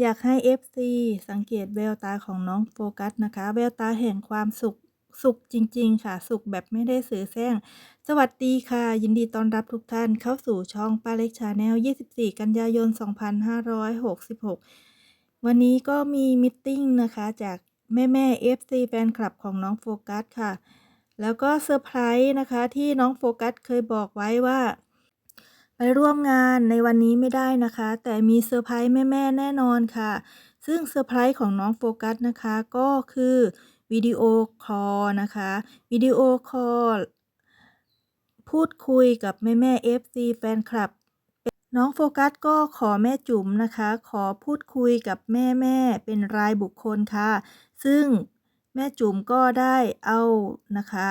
อยากให้ FC สังเกตแววตาของน้องโฟกัสนะคะ แววตาแห่งความสุขสุขจริง ๆ ค่ะ สุขแบบไม่ได้เสแสร้งสวัสดีค่ะ ยินดีต้อนรับทุกท่านเข้าสู่ช่องป้าเล็กชาแนล 24 กันยายน 2566 วันนี้ก็มีมิตติงนะคะ จากแม่ๆ FC แฟนคลับของน้องโฟกัสค่ะ แล้วก็เซอร์ไพรส์นะคะที่น้องโฟกัสเคยบอกไว้ว่า ร่วมงานในวันนี้ไม่ได้นะคะ แต่มีเซอร์ไพรส์แม่ ๆ แน่นอนค่ะ ซึ่งเซอร์ไพรส์ของน้องโฟกัสนะคะ ก็คือวิดีโอคอลนะคะวิดีโอคอลพูดคุยกับแม่ๆ FC แฟนคลับ น้องโฟกัสก็ขอแม่จุ๋มนะคะ ขอพูดคุยกับแม่ๆเป็นรายบุคคลค่ะ ซึ่งแม่จุ๋มก็ได้เอานะคะ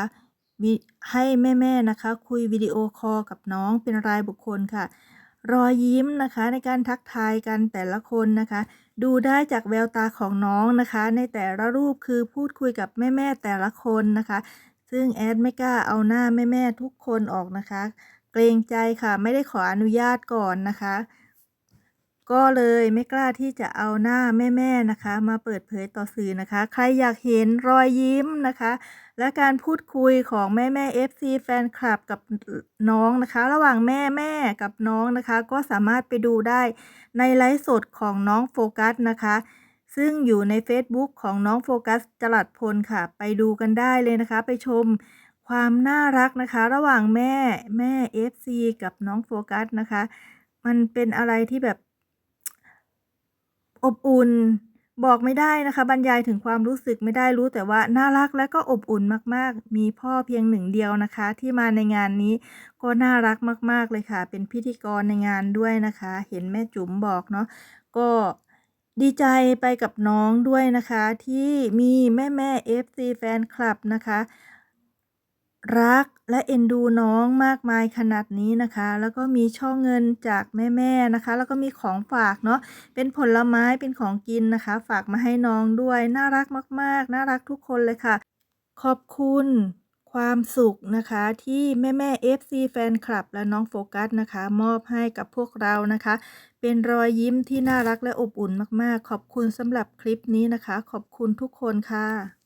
ให้แม่ๆนะคะ คุยวิดีโอคอลกับน้องเป็นรายบุคคลค่ะ รอยยิ้มนะคะในการทักทายกันแต่ละคนนะคะ ดูได้จากแววตาของน้องนะคะ ในแต่ละรูปคือพูดคุยกับแม่ๆแต่ละคนนะคะ ซึ่งแอดไม่กล้าเอาหน้าแม่ๆทุกคนออกนะคะ เกรงใจค่ะไม่ได้ขออนุญาตก่อนนะคะ ก็เลยไม่กล้าที่จะเอาหน้าแม่ๆนะคะ มาเปิดเผยต่อสื่อนะคะ ใครอยากเห็นรอยยิ้มนะคะ และการพูดคุยของแม่ๆ FC แฟนคลับกับน้องนะคะ ระหว่างแม่ๆกับน้องนะคะ ก็สามารถไปดูได้ในไลฟ์สดของน้องโฟกัสนะคะ ซึ่งอยู่ในเฟซบุ๊กของน้องโฟกัสจรัสพลค่ะ ไปดูกันได้เลยนะคะ ไปชมความน่ารักนะคะ ระหว่างแม่แม่ FC กับน้องโฟกัสนะคะ มันเป็นอะไรที่แบบ อบอุ่น บอกไม่ได้นะคะ บรรยายถึงความรู้สึกไม่ได้รู้แต่ว่าน่ารักและก็อบอุ่นมากๆ มีพ่อเพียงหนึ่งเดียวนะคะ ที่มาในงานนี้ก็น่ารักมากๆเลยค่ะ เป็นพิธีกรในงานด้วยนะคะ เห็นแม่จุ๋มบอกเนาะก็ดีใจไปกับน้องด้วยนะคะ ที่มีแม่ๆ FC แฟนคลับนะคะ รักและเอ็นดูน้องมากมายขนาดนี้นะคะ แล้วก็มีช่องเงินจากแม่ๆนะคะ แล้วก็มีของฝากเนาะ เป็นผลไม้ เป็นของกินนะคะ ฝากมาให้น้องด้วย น่ารักมากๆ น่ารักทุกคนเลยค่ะ ขอบคุณความสุขนะคะที่แม่ๆ FC แฟนคลับและน้องโฟกัสนะคะ มอบให้กับพวกเรานะคะ เป็นรอยยิ้มที่น่ารักและอบอุ่นมากๆ ขอบคุณสำหรับคลิปนี้นะคะ ขอบคุณทุกคนค่ะ